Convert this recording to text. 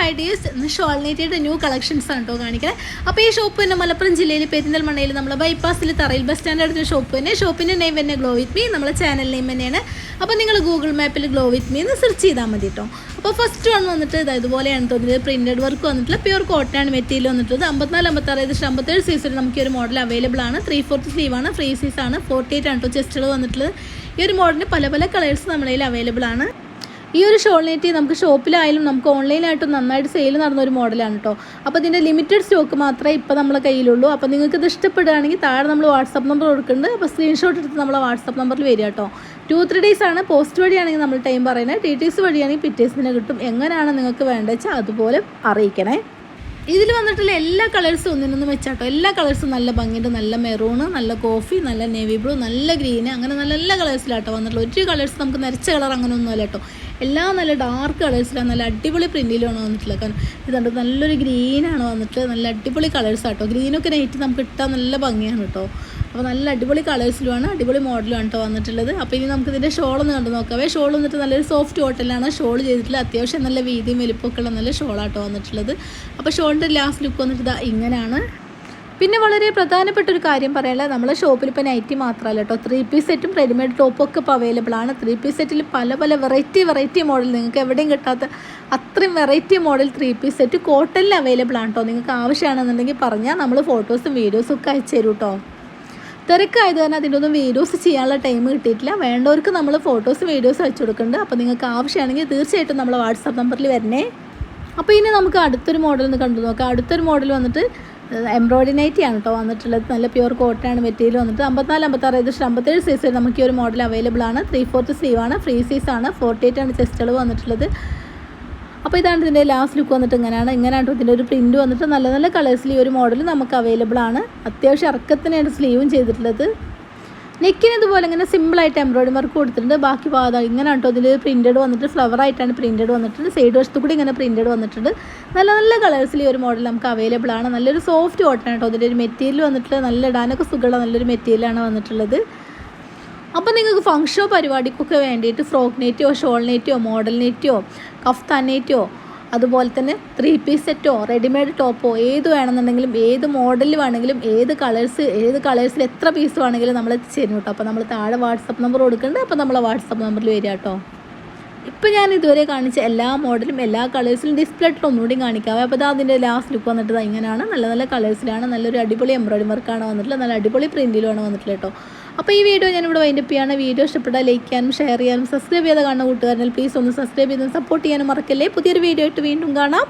Hi dears ഇന്ന് ഷോൾനേറ്റിയുടെ new collections ആണ് കേട്ടോ കാണിക്കുന്നത് അപ്പോൾ ഈ ഷോപ്പ് തന്നെ മലപ്പുറം ജില്ലയിൽ പെരിന്തൽമണ്ണയിൽ നമ്മൾ ബൈപ്പാസിൽ തറയിൽ ബസ് സ്റ്റാൻഡ് അടുത്ത ഷോപ്പ് തന്നെ. ഷോപ്പിന്റെ നെയിം തന്നെ ഗ്ലോ വിത്ത് മീ നമ്മളെ ചാനൽ നെയിം തന്നെയാണ്. അപ്പോൾ നിങ്ങൾ ഗൂഗിൾ മാപ്പിൽ ഗ്ലോ വിത്ത് മീ എന്ന് സെർച്ച് ചെയ്താൽ മതി കേട്ടോ അപ്പോൾ ഫസ്റ്റ് വൺ വന്നിട്ട് ഇത് ഇതുപോലെയാണ് തോന്നിയത് പ്രിന്റഡ് വർക്ക് വന്നിട്ടുള്ള. പ്യൂർ കോട്ടൺ മെറ്റീരിയൽ വന്നിട്ടുള്ളത്. അമ്പത്തിനാല് അമ്പത്താറ് ഏകദേശം അമ്പത്തേഴ് സൈസിൽ നമുക്ക് ഒരു മോഡൽ അവൈലബിൾ ആണ്. ത്രീ ഫോർത്ത് സ്ലീവ് ആണ്. ഫ്രീ സൈസ് ആണ്. ഫോർട്ടി എയ്റ്റ് ആണ് കേട്ടോ ചെസ്റ്റുകൾ വന്നിട്ടുള്ളത്. ഈ ഒരു മോഡലിന് പല പല കളേഴ്സ് നമ്മുടെ കയ്യിൽ അവൈലബിൾ ആണ്. ഈ ഒരു ഷോൾ നമുക്ക് ഷോപ്പിലായാലും നമുക്ക് ഓൺലൈനായിട്ടും നന്നായിട്ട് സെയിൽ നടന്ന ഒരു മോഡലാണ് കേട്ടോ അപ്പോൾ ഇതിന്റെ ലിമിറ്റഡ് സ്റ്റോക്ക് മാത്രമേ ഇപ്പോൾ നമ്മളെ കയ്യിലുള്ളൂ. അപ്പോൾ നിങ്ങൾക്ക് ഇത് ഇഷ്ടപ്പെടുകയാണെങ്കിൽ താഴെ നമ്മൾ വാട്സപ്പ് നമ്പർ കൊടുക്കുന്നുണ്ട്. അപ്പോൾ സ്ക്രീൻഷോട്ട് എടുത്ത് നമ്മളെ വാട്സപ്പ് നമ്പറിൽ വരിക കേട്ടോ ടു ത്രീ ഡേയ്സ് ആണ് പോസ്റ്റ് വഴിയാണെങ്കിൽ നമ്മൾ ടൈം പറയുന്നത്. ടി ടി സി വഴിയാണെങ്കിൽ പിറ്റേഴ്സിന് കിട്ടും. എങ്ങനെയാണ് നിങ്ങൾക്ക് വേണ്ടത് വെച്ചാൽ അതുപോലെ അറിയിക്കണേ. ഇതിൽ വന്നിട്ടുള്ള എല്ലാ കളേഴ്സും ഒന്നിനൊന്നും വെച്ചാട്ടോ എല്ലാ കളേഴ്സും നല്ല ഭംഗിയുണ്ട്. നല്ല മെറൂണ് നല്ല കോഫി നല്ല നേവി ബ്ലൂ നല്ല ഗ്രീന് അങ്ങനെ നല്ല എല്ലാ കളേഴ്സിലാട്ടോ വന്നിട്ടുള്ള ഒരു കളേഴ്സ് നമുക്ക് നിരച്ച കളർ അങ്ങനെ ഒന്നുമല്ല കേട്ടോ എല്ലാം നല്ല ഡാർക്ക് കളേഴ്സിലാണ് നല്ല അടിപൊളി പ്രിന്റിലാണ് വന്നിട്ടുള്ളത്. കാരണം ഇതുണ്ട് നല്ലൊരു ഗ്രീനാണ് വന്നിട്ട് നല്ല അടിപൊളി കളേഴ്സ് ആട്ടോ. ഗ്രീനൊക്കെ നൈറ്റ് നമുക്ക് ഇട്ടാൽ നല്ല ഭംഗിയാണ് കേട്ടോ. അപ്പോൾ നല്ല അടിപൊളി കളേഴ്സിലുമാണ് അടിപൊളി മോഡലുമാണ് കേട്ടോ വന്നിട്ടുള്ളത്. അപ്പോൾ ഇനി നമുക്ക് ഇതിന്റെ ഷോളൊന്ന് കണ്ടു നോക്കാവേ ഷോൾ വന്നിട്ട് നല്ലൊരു സോഫ്റ്റ് ഹോട്ടലാണ് ഷോൾ ചെയ്തിട്ടുള്ളത് അത്യാവശ്യം നല്ല വീതിയും വലിപ്പമൊക്കെ ഉള്ള നല്ല ഷോളാട്ടോ വന്നിട്ടുള്ളത്. അപ്പോൾ ഷോളിന്റെ ലാസ്റ്റ് ലുക്ക് വന്നിട്ട് ഇതാ ഇങ്ങനെയാണ് പിന്നെ വളരെ പ്രധാനപ്പെട്ട ഒരു കാര്യം പറയാനുള്ളത് നമ്മളെ ഷോപ്പിൽ ഇപ്പോൾ നൈറ്റി മാത്രമല്ല കേട്ടോ ത്രീ പീസ് സെറ്റും റെഡിമെയ്ഡ് ടോപ്പും ഒക്കെ ഇപ്പോൾ അവൈലബിൾ ആണ്. ത്രീ പീസ് സെറ്റിൽ പല പല വെറൈറ്റി വെറൈറ്റി മോഡൽ നിങ്ങൾക്ക് എവിടെയും കിട്ടാത്ത അത്രയും variety model three piece set കോട്ടണിൽ അവൈലബിൾ ആണ് കേട്ടോ നിങ്ങൾക്ക് ആവശ്യമാണെന്നുണ്ടെങ്കിൽ പറഞ്ഞാൽ നമ്മൾ ഫോട്ടോസും വീഡിയോസും ഒക്കെ അയച്ചു തരും കേട്ടോ തിരക്കായത് കാരണം അതിന്റെ ഒന്നും വീഡിയോസ് ചെയ്യാനുള്ള ടൈം കിട്ടിയിട്ടില്ല. വേണ്ടവർക്ക് നമ്മൾ ഫോട്ടോസും വീഡിയോസും അയച്ചു കൊടുക്കുന്നുണ്ട് അപ്പോൾ നിങ്ങൾക്ക് ആവശ്യമാണെങ്കിൽ തീർച്ചയായിട്ടും നമ്മൾ വാട്സാപ്പ് നമ്പറിൽ വരണേ. അപ്പോൾ ഇനി നമുക്ക് അടുത്തൊരു മോഡൽ ഒന്ന് കണ്ടു നോക്കാം. അടുത്തൊരു മോഡൽ വന്നിട്ട് എംബ്രോയിഡറി ആണ് കേട്ടോ വന്നിട്ടുള്ളത്. നല്ല പ്യൂർ കോട്ടൺ മെറ്റീരിയൽ വന്നിട്ട് അമ്പത്തിനാല് അമ്പത്താറ് ഏകദേശം അമ്പത്തേഴ് സൈസിൽ നമുക്ക് ഈ ഒരു മോഡൽ അവൈലബിൾ ആണ്. ത്രീ ഫോർത്ത് സ്ലീവ് ആണ് ഫ്രീ സൈസ് ആണ് ഫോർട്ടി എയ്റ്റ് ആണ് ചെസ്റ്റുകൾ വന്നിട്ടുള്ളത്. അപ്പോൾ ഇതാണ് ഇതിന്റെ ലാസ്റ്റ് ലുക്ക് വന്നിട്ട് ഇങ്ങനെയാണ്. ഇങ്ങനെയാണ് ഇതിന്റെ ഒരു പ്രിന്റ് വന്നിട്ട് നല്ല നല്ല കളേഴ്സിൽ ഈ ഒരു മോഡൽ നമുക്ക് അവൈലബിൾ ആണ്. അത്യാവശ്യം ഇറക്കത്തിനാണ് സ്ലീവും ചെയ്തിട്ടുള്ളത്. നെക്കിന് ഇതുപോലെ ഇങ്ങനെ സിമ്പിളായിട്ട് എംബ്രോയിഡറി വർക്ക് കൊടുത്തിട്ടുണ്ട്. ബാക്കി പാത ഇങ്ങനെ കേട്ടോ ഇതിൽ പ്രിന്റഡ് വന്നിട്ട് ഫ്ലവർ ആയിട്ടാണ് പ്രിന്റഡ് വന്നിട്ടുണ്ട്. സൈഡ് വശത്ത് കൂടി ഇങ്ങനെ പ്രിന്റഡ് വന്നിട്ടുണ്ട്. നല്ല നല്ല കളേഴ്സിൽ ഈ ഒരു മോഡൽ നമുക്ക് അവൈലബിൾ ആണ്. നല്ലൊരു സോഫ്റ്റ് കോട്ടൺ കേട്ടോ ഇതിന്റെ ഒരു മെറ്റീരിയൽ വന്നിട്ട് നല്ല ഇടാനൊക്കെ സുഖമുള്ള നല്ലൊരു മെറ്റീരിയലാണ് വന്നിട്ടുള്ളത്. അപ്പോൾ നിങ്ങൾക്ക് ഫംഗ്ഷനോ പരിപാടിക്കൊക്കെ വേണ്ടിയിട്ട് ഫ്രോക്ക് നെറ്റോ ഷോൾ നെറ്റോ മോഡൽ നെറ്റോ കഫ്താൻ നെറ്റോ അതുപോലെ തന്നെ ത്രീ പീസ് സെറ്റോ റെഡിമെയ്ഡ് ടോപ്പോ ഏത് വേണമെന്നുണ്ടെങ്കിലും ഏത് മോഡൽ വേണമെങ്കിലും ഏത് കളേഴ്സ് ഏത് കളേഴ്സിൽ എത്ര പീസ് വേണമെങ്കിലും നമ്മൾ എത്തിച്ചേരും കേട്ടോ അപ്പോൾ നമ്മൾ താഴെ വാട്സപ്പ് നമ്പർ കൊടുക്കുന്നുണ്ട് അപ്പോൾ നമ്മളെ വാട്സപ്പ് നമ്പറിൽ വരിക കേട്ടോ ഇപ്പോൾ ഞാൻ ഇതുവരെ കാണിച്ച എല്ലാ മോഡലും എല്ലാ കളേഴ്സിലും ഡിസ്പ്ലേ ഇട്ട് ഒന്നുകൂടി കാണിക്കാവേ അപ്പോൾ അതിന്റെ ലാസ്റ്റ് ലുക്ക് വന്നിട്ട് ഇങ്ങനെയാണ് നല്ല നല്ല കളേഴ്സിലാണ് നല്ലൊരു അടിപൊളി എംബ്രോയിഡറി വർക്കാണ് വന്നിട്ടുള്ളത്. നല്ല അടിപൊളി പ്രിന്റിലുമാണ് വന്നിട്ടുള്ളത് കേട്ടോ അപ്പോൾ ഈ വീഡിയോ ഞാനിവിടെ വൈൻഡപ്പ് ചെയ്യാണ്. വീഡിയോ ഇഷ്ടപ്പെട്ടാൽ ലൈക്ക് ചെയ്യാനും ഷെയർ ചെയ്യാനും സബ്സ്ക്രൈബ് ചെയ്ത് കാണുന്ന കൂട്ടുകാരനെ പ്ലീസ് ഒന്ന് സബ്സ്ക്രൈബ് ചെയ്ത് സപ്പോർട്ട് ചെയ്യാനും മറക്കല്ലേ. പുതിയൊരു വീഡിയോ ആയിട്ട് വീണ്ടും കാണാം.